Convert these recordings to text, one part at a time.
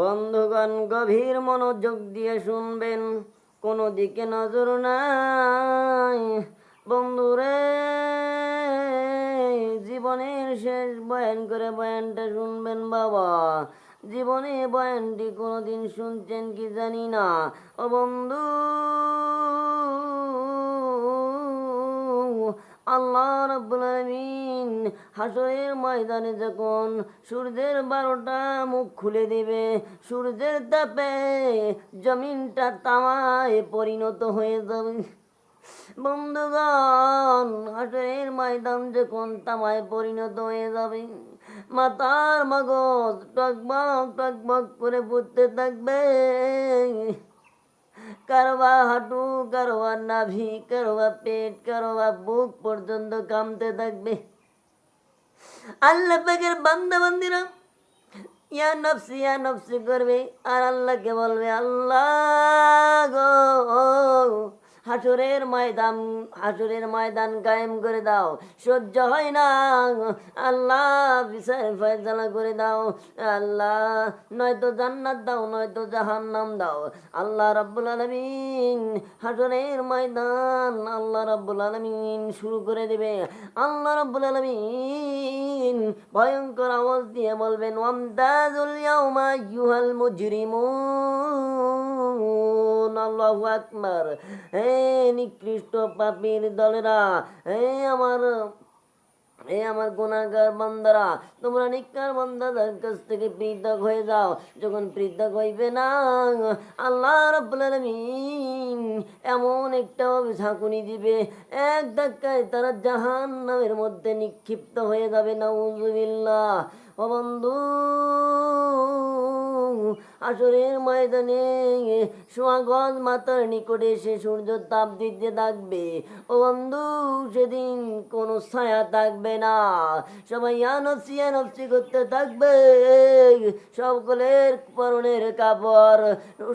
বন্ধুগণ গভীর মনোযোগ দিয়ে শুনবেন, কোনো দিকে নজর নাই। বন্ধুরে, জীবনের শেষ বয়ান করে বয়ানটা শুনবেন বাবা। জীবনে বয়ানটি কোনোদিন শুনছেন কি জানি না। ও বন্ধু আল্লাহ রাব্বুল আলামিন হাসরের ময়দানে যখন সূর্যের বারোটা মুখ খুলে দেবে, সূর্যের তাপে জমিনটা তামায় পরিণত হয়ে যাবে। বন্ধুগণ, হাসরের ময়দান যখন তামায় পরিণত হয়ে যাবে, মাতার মগজ টকবক টকবক করে পড়তে থাকবে। কারবা হাঁটু কারবা নাভি কারবা পেট কারবা বুক পর্যন্ত কামতে থাকবে আল্লাহ পাকের বান্দা বান্দিরা ইয়া নফসি ইয়া নফসি করবে আর আল্লাহকে বলবে, আল্লাহ গো হাসুরের ময়দান হাসুরের ময়দান কায়েম করে দাও। সহ্য হয় না। আল্লাহ বিচার ফয়সালা করে দাও। আল্লাহ, নয়তো জান্নাত দাও, নয়তো জাহান্নাম দাও। আল্লাহ রাব্বুল আলামিন হাসুরের ময়দান আল্লাহ রাব্বুল আলামিন শুরু করে দেবে। আল্লাহ রাব্বুল আলামিন ভয়ঙ্কর আওয়াজ দিয়ে বলবেন, ওয়ামতাজুল ইয়াউমা ইউহাল মুজরিমুন। আল্লাহু আকবার। হে নিকৃষ্ট পাপীর দলেরা, হে আমার হে আমার গুণাগার বান্দারা, তোমরা নিকার বান্দাদের কাছ থেকে পৃথক হয়ে যাও। যখন পৃথক হইবে না, আল্লাহ রাব্বুল এমন একটা ঝাঁকুনি দিবে, এক ধাক্কায় তারা জাহান নামের মধ্যে নিক্ষিপ্ত হয়ে যাবে। না ও বন্ধু আসরের ময়দানে সোয়াগজ মাতার নিকটে সে সূর্য তাপ দিতে থাকবে। ও বন্ধু, সেদিন কোনো ছায়া থাকবে না। সবাই আনফসি আনফসি করতে থাকবে। সকলের পরনের কাপড়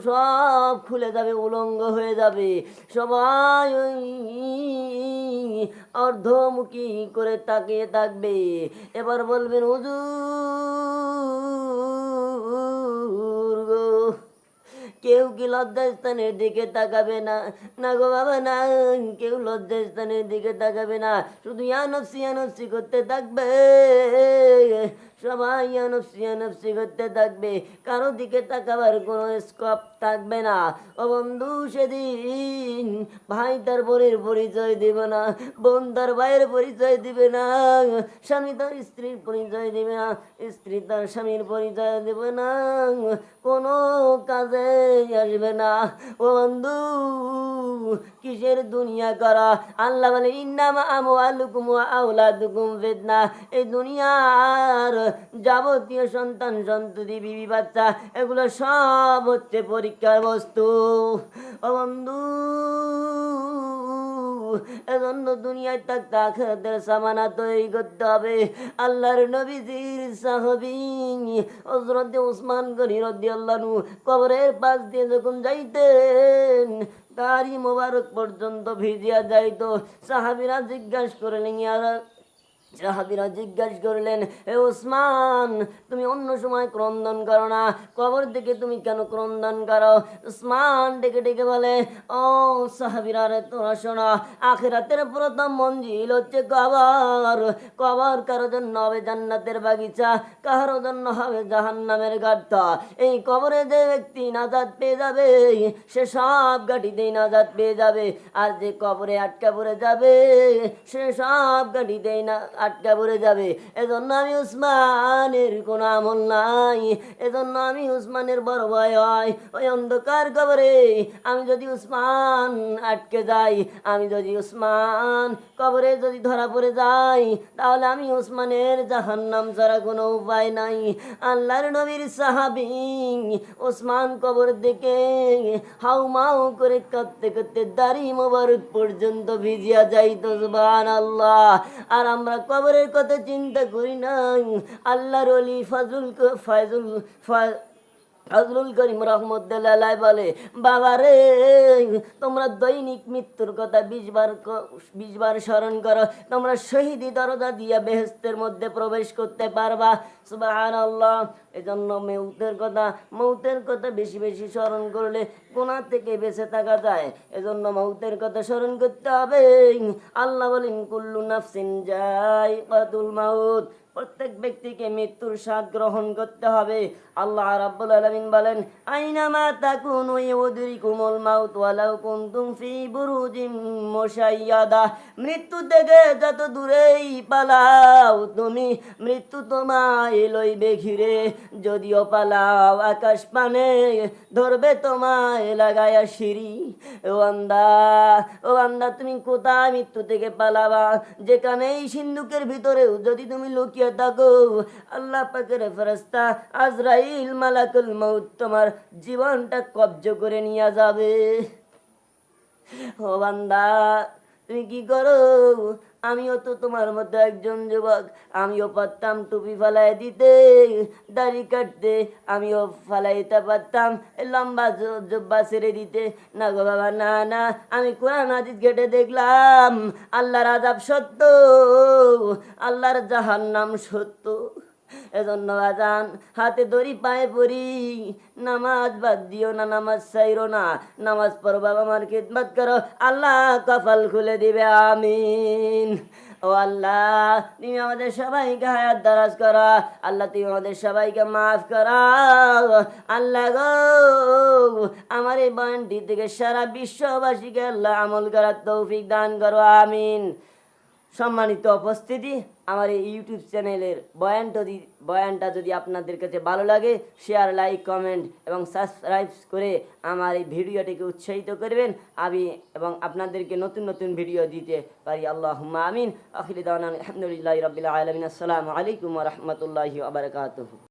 সব খুলে যাবে, উলঙ্গ হয়ে যাবে। সবাই অর্ধমুখী করে তাকিয়ে থাকবে। এবার বলবেন, হুজুর গো কেউ কি লজ্জাস্থানের দিকে তাকাবে না? না গো বাবা, না। কেউ লজ্জাস্থানের দিকে তাকাবে না। শুধু ইয়ানফসি ইয়ানফসি করতে থাকবে। সবাই ইয়ানফসি ইয়ানফসি করতে থাকবে। কারও দিকে তাকাবার কোনো স্কোপ থাকবে না। ও বন্ধু, সেদিন ভাই তার বোনের পরিচয় দিবে না, বোন তার ভাইয়ের পরিচয় দিবে না, স্বামী তার স্ত্রীর পরিচয় দিবে না, স্ত্রী তার স্বামীর পরিচয় দেবে না। কোনো কাজে আসবে না। ও বন্ধু, কিসের দুনিয়া করা? আল্লাহ বলে, ইন্নামা আমু আলুকুম আউলাদুকুম বেদনা এই দুনিয়ার যাবতীয় সন্তান, সন্ততি, বিবি, বাচ্চা, এগুলো সব হচ্ছে পরীক্ষার বস্তু। ও বন্ধু এজন্য দুনিয়ায় থাকতে আখেরাতের সামানা তৈরি করতে হবে। আল্লাহর নবীজির সাহাবি হযরত ওসমান গনি রাদিয়াল্লাহু কবরের পাশ দিয়ে যখন যাইতেন, তারই মোবারক পর্যন্ত ভিজিয়া যাইতো। সাহাবীরা জিজ্ঞাসা করলেন ইয়ারা সাহাবিরা জিজ্ঞাসা করলেন হে ওসমান তুমি অন্য সময় ক্রন্দন করো না। কবর দিকে তুমি কেন ক্রন্দন করো? ওসমান ডেকে ডেকে বলে, ও সাহাবিরা রে, তোরা শোনা, আখেরাতের প্রথম মঞ্জিল হচ্ছে কবর। কবর কারও জন্য হবে জান্নাতের বাগিচা, কারও জন্য হবে জাহান্নামের গাড় এই কবরে যে ব্যক্তি নাজাদ পেয়ে যাবে, সে সব গাড়িতেই নাজাদ পেয়ে যাবে। আর যে কবরে আটকা পড়ে যাবে, সে সব গাড়িতেই না আটকা পড়ে যাবে। এজন্য আমি উসমানের কোনো আমল নাই। এজন্য আমি উসমানের বড় ভয় হয়। ওই অন্ধকার কবরে আমি যদি উসমান আটকে যাই, আমি যদি উসমান কবরে যদি ধরা পড়ে যাই, তাহলে আমি উসমানের জাহান্নাম ছাড়া কোনো উপায় নাই। আল্লাহর নবীর সাহাবি ওসমান কবর দেখে হাউ মাউ করে কাঁদতে কাঁদতে দাড়ি মোবারক পর্যন্ত ভিজিয়া যাইতো সুবহান আল্লাহ আর আমরা কবরের কথা চিন্তা করি না আল্লাহর অলি ফাজুল ফায়জুল ফজলুল করিম রহমতুল্লাহ বলে বাবা রে তোমরা দৈনিক মৃত্যুর কথা বিশ বার বিশ বার স্মরণ করো। তোমরা শহীদি দরজা দিয়া বেহেস্তের মধ্যে প্রবেশ করতে পারবা। সুবাহান আল্লাহ এজন্য মৌতের কথা মৌতের কথা বেশি বেশি স্মরণ করলে কোনা থেকে বেঁচে থাকা যায়। এজন্য মৌতের কথা স্মরণ করতে হবে। আল্লাহ বলেন, কুল্লু নাফসিন কাতুল মাউত। প্রত্যেক ব্যক্তিকে মৃত্যুর স্বাদ গ্রহণ করতে হবে। আল্লাহ রাব্বুল আলামিন বলেন আইনামা তাকুনু ইউদরিকুমুল মাউত ওয়ালাউ কুনতুম ফি বুরুজিম মুশাইয়াদা। মৃত্যু থেকে যত দূরেই পালাও তুমি, মৃত্যু তোমায় লইবে ঘিরে। যদিও পালাও আকাশ পানে, ধরবে তোমায় লাগায়া সিঁড়ি। ও আন্দা ও আন্দা তুমি কোথায় মৃত্যু থেকে পালাবা? যেখানে এই সিন্ধুকের ভিতরেও যদি তুমি লুকিয়ে থাকো আল্লাহ পাকের ফেরস্তা আজরাইল মালাকুল মৌত তোমার জীবনটা কব্জ করে নিয়ে যাবে। ও বান্দা তুমি কি করো? আমিও তো তোমার মতো একজন যুবক। আমিও পারতাম টুপি ফালাই দিতে, দাড়ি কাটতে, আমিও ফালাইতে পারতাম লম্বা জব্বা ছেড়ে দিতে। না গো বাবা, না না, আমি কোরআন হাদিস ঘেটে দেখলাম। আল্লাহর আজাব সত্য, আল্লাহর জাহান্নাম সত্য। এজন্য আজান হাতে দড়ি, পায়ে পড়ি নামাজ বাদ দিও না, নামাজ চাইরো না। নামাজ পড়ো, বাবা মার খিদমত করো। আল্লাহ কপাল খুলে দিবে, আমিন। ও আল্লাহ, তুমি আমাদের সবাইকে হায়াত দারাজ করা। আল্লাহ, তুমি আমাদের সবাইকে মাফ করা। আল্লাহ গো, আমার এই বয়ানটি থেকে সারা বিশ্ববাসীকে আল্লাহ আমল করার তৌফিক দান করো, আমিন। সম্মানিত উপস্থিতি আমার এই ইউটিউব চ্যানেলের বয়ানটা যদি বয়ানটা যদি আপনাদের কাছে ভালো লাগে শেয়ার লাইক কমেন্ট এবং সাবস্ক্রাইব করে আমার এই ভিডিওটিকে উৎসাহিত করবেন। আমি এবং আপনাদেরকে নতুন নতুন ভিডিও দিতে পারি। আল্লাহ আমিন। আখিল আলহামদুলিল্লাহ রবিল আলমিন। আসসালামু আলাইকুম রহমতুল্লাহি আবরকাত